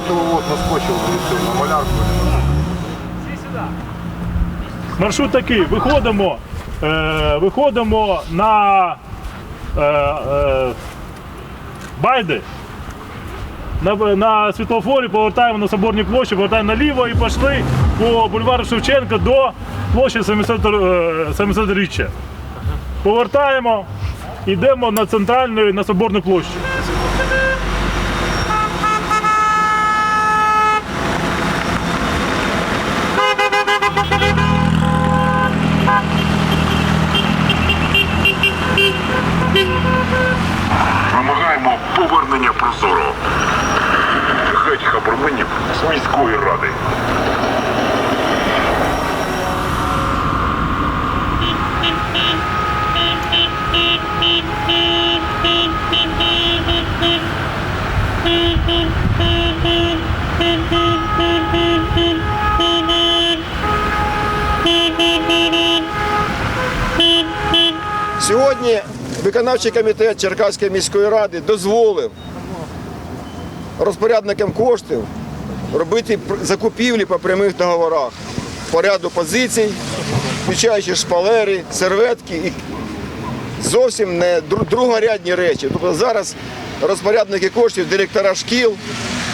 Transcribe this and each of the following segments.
площу вивести на малярку. Маршрут такий. Виходимо, е, виходимо на е, е, Байди. На, на світлофорі повертаємо на Соборній площі, повертаємо наліво і пішли по бульвару Шевченка до площі 700-річчя. Повертаємо, йдемо на центральну, на Соборну площу. Вимагаємо повернення прозоро. Геть хабарменів з міської ради. Сьогодні виконавчий комітет Черкаської міської ради дозволив розпорядникам коштів робити закупівлі по прямих договорах по ряду позицій, включаючи шпалери, серветки і зовсім не другорядні речі. Тобто зараз розпорядники коштів, директора шкіл,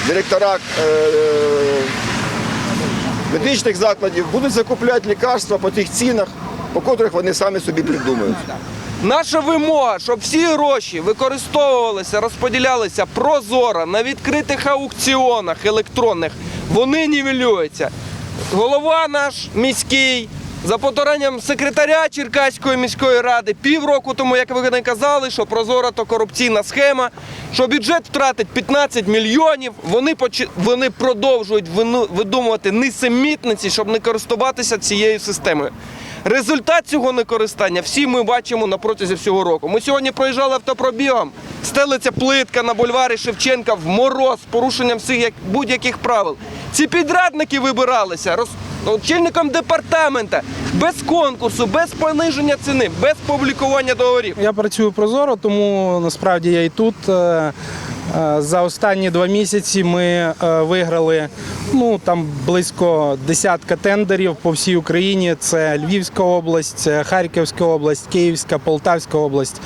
директора е, медичних закладів будуть закупляти лікарства по тих цінах, по котрих вони самі собі придумають. Наша вимога, щоб всі гроші використовувалися, розподілялися прозоро на відкритих аукціонах електронних, вони нівелюються. Голова наш міський. За потуранням секретаря Черкаської міської ради півроку тому, як ви не казали, що прозора то корупційна схема, що бюджет втратить 15 мільйонів. Вони почи- вони продовжують видумувати несемітниці, щоб не користуватися цією системою. Результат цього некористання всі ми бачимо на протязі всього року. Ми сьогодні проїжджали автопробігом, стелиться плитка на бульварі Шевченка в мороз з порушенням всіх як- будь-яких правил. Ці підрадники вибиралися роз... очільником департамента без конкурсу, без пониження ціни, без публікування договорів. Я працюю прозоро, тому насправді я і тут. Е, За останні два місяці ми е, виграли ну там близько десятка тендерів по всій Україні. Це Львівська область, е, Харківська область, Київська, Полтавська область.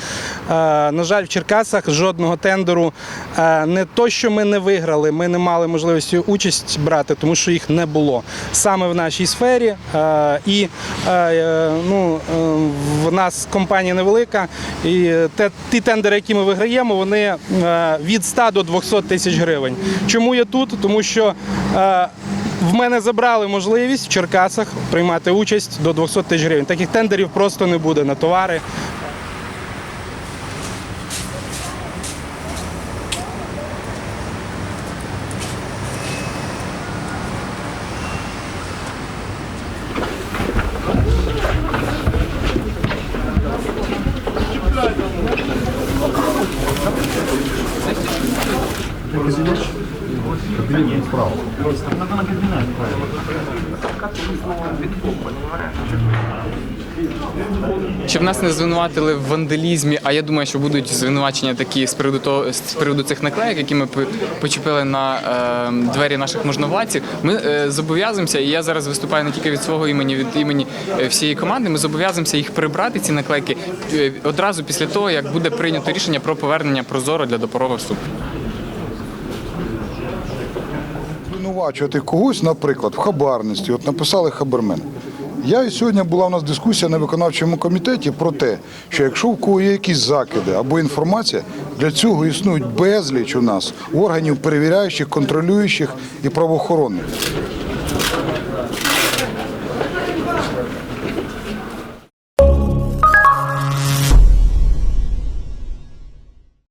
Е, На жаль, в Черкасах жодного тендеру е, не то, що ми не виграли, ми не мали можливості участь брати, тому що їх не було саме в нашій сфері. Е, І е, е, ну, е, в нас компанія невелика, і ті тендери, які ми виграємо, вони е, від 100 до 200 тисяч гривень. Чому я тут? Тому що е, в мене забрали можливість в Черкасах приймати участь до 200 тисяч гривень. Таких тендерів просто не буде на товари. Щоб нас не звинуватили в вандалізмі, а я думаю, що будуть звинувачення такі з приводу того з приводу цих наклеїк, які ми почепили на е, двері наших можновладців. Ми е, зобов'язуємося, і я зараз виступаю не тільки від свого імені, від імені е, всієї команди. Ми зобов'язуємося їх прибрати, ці наклейки е, одразу після того, як буде прийнято рішення про повернення прозоро для допорового вступу. Звинувачувати когось, наприклад, в хабарності, от написали хабармен. Я і сьогодні була у нас дискусія на виконавчому комітеті про те, що якщо в кого є якісь закиди або інформація, для цього існують безліч у нас органів перевіряючих, контролюючих і правоохоронних.